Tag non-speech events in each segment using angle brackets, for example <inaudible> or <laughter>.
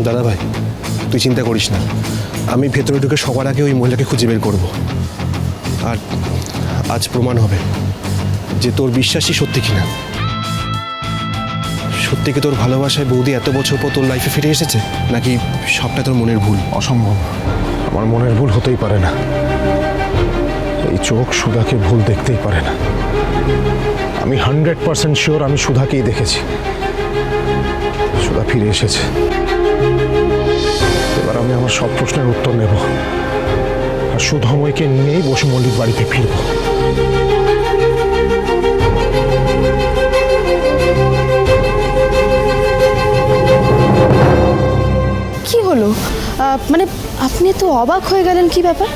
দাদা ভাই তুই চিন্তা করিস না। আমি ভেতরে ঢুকে সবার আগে ওই মহিলাকে খুঁজে বের করব। আর আজ প্রমাণ হবে যে তোর বিশ্বাসই সত্যি কিনা। সত্যি কি তোর ভালোবাসায় বৌদি এত বছর পর তোর লাইফে ফিরে এসেছে, নাকি সবটা তোর মনের ভুল? অসম্ভব। আমার মনের ভুল হতেই পারে না। এই চোখ সুধাকে ভুল দেখতেই পারে না। আমি হান্ড্রেড পার্সেন্ট শিওর আমি সুধাকেই দেখেছি। সুধা ফিরে এসেছে। সব প্রশ্নের উত্তর নেব। আর সুধময়কে নিয়েই বসু মল্লিক বাড়িতে ফিরবো। কি হলো? মানে আপনি তো অবাক হয়ে গেলেন কি ব্যাপার?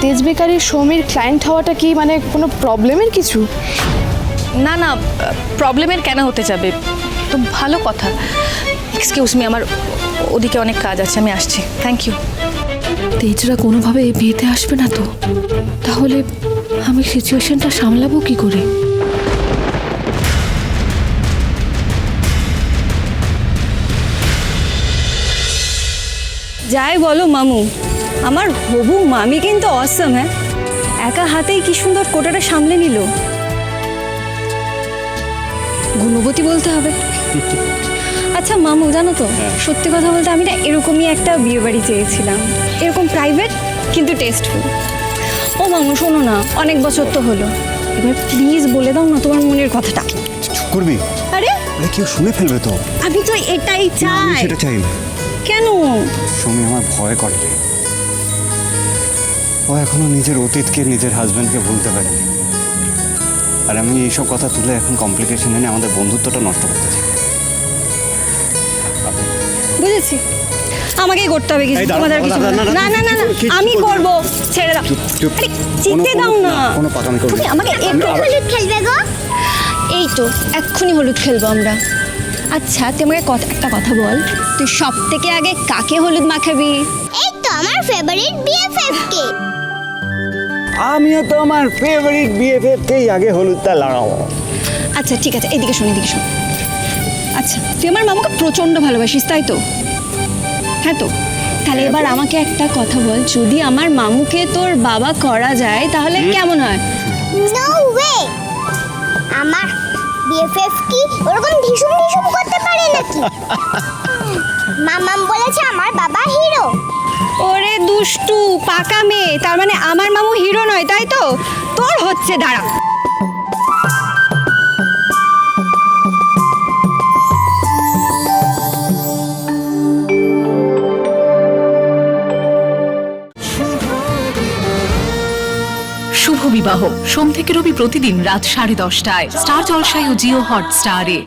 তেজ বেকারির সৌমির ক্লায়েন্ট হওয়াটা কি মানে কোনো প্রবলেমের কিছু? না না প্রবলেমের কেন হতে যাবে? তো ভালো কথা। এক্সকিউজ মি আমার ওদিকে অনেক কাজ আছে আমি আসছি। থ্যাংক ইউ তেজরা কোনোভাবে এই বিয়েতে আসবে না তো। তাহলে আমি সিচুয়েশনটা সামলাবো কি করে? যাই বলো মামু। আমার হবু মামি কিন্তু অসম হ্যাঁ? একা হাতেই কি সুন্দর কোটাটা সামলে নিল? গুণবতী বলতে হবে। আচ্ছা মামু জানো তো সত্যি কথা বলতে আমি না এরকমই একটা বিয়ে বাড়ি চেয়েছিলাম। এরকম প্রাইভেট কিন্তু টেস্টফুল ও মামু শোনো না অনেক বছর তো হলো। এবার প্লিজ বলে দাও না তোমার মনের কথাটা। করবি? আরে? আরে কেউ শুনে ফেলবে তো। আমি তো এটাই আমি চাই। সেটা চাই না। কেন? সৌমি আমার ভয় করে। ও এখনও নিজের অতীতকে নিজের হাজব্যান্ডকে ভুলতে পারেনি। আর আমি এইসব কথা তুলে এখন কমপ্লিকেশন এনে আমাদের বন্ধুত্বটা নষ্ট করতে চাই। বুঝেছি। আমাকেই করতে হবে কিছু। এই তোমাদের কিছু না। না, না, না আমি করব। ছেড়ে দাও। চুপ। আরে চিনতে দাও না। কোনো পাকামি করবি তুমি আমাকে একটু হলুদ খেলবে গো। এই তো এক্ষুনি হলুদ খেলব আমরা। আচ্ছা তুই আমাকে কথা একটা কথা বল। তুই সব থেকে আগে কাকে হলুদ মাখাবি? এই তো আমার ফেভারিট বিএফএফ কে। আমিও তো আমার ফেভারিট বিএফএফকেই আগে হলুদটা লাগাবো। আচ্ছা ঠিক আছে এদিকে শোন এদিকে শোন। আচ্ছা তুই আমার মামাকে প্রচণ্ড ভালোবাসিস তাই তো? হ্যাঁ তো? তাহলে এবার আমাকে একটা কথা বল যদি আমার মামুকে তোর বাবা করা যায় তাহলে কেমন হয়? নো ওয়ে আমার বিএফএফ কি ওরকম ঢিসুম ঢিসুম করতে পারে নাকি? <laughs> মামাম বলেছে আমার বাবা হিরো দুষ্টু, পাকা মেয়ে, তার মানে আমার মামু হিরো নয়, তাই তো? তোর হচ্ছে, দাঁড়া। শুভ বিবাহ। সোম থেকে রবি প্রতিদিন রাত সাড়ে দশটায়। স্টার জলসায় ও জিও হটস্টারে।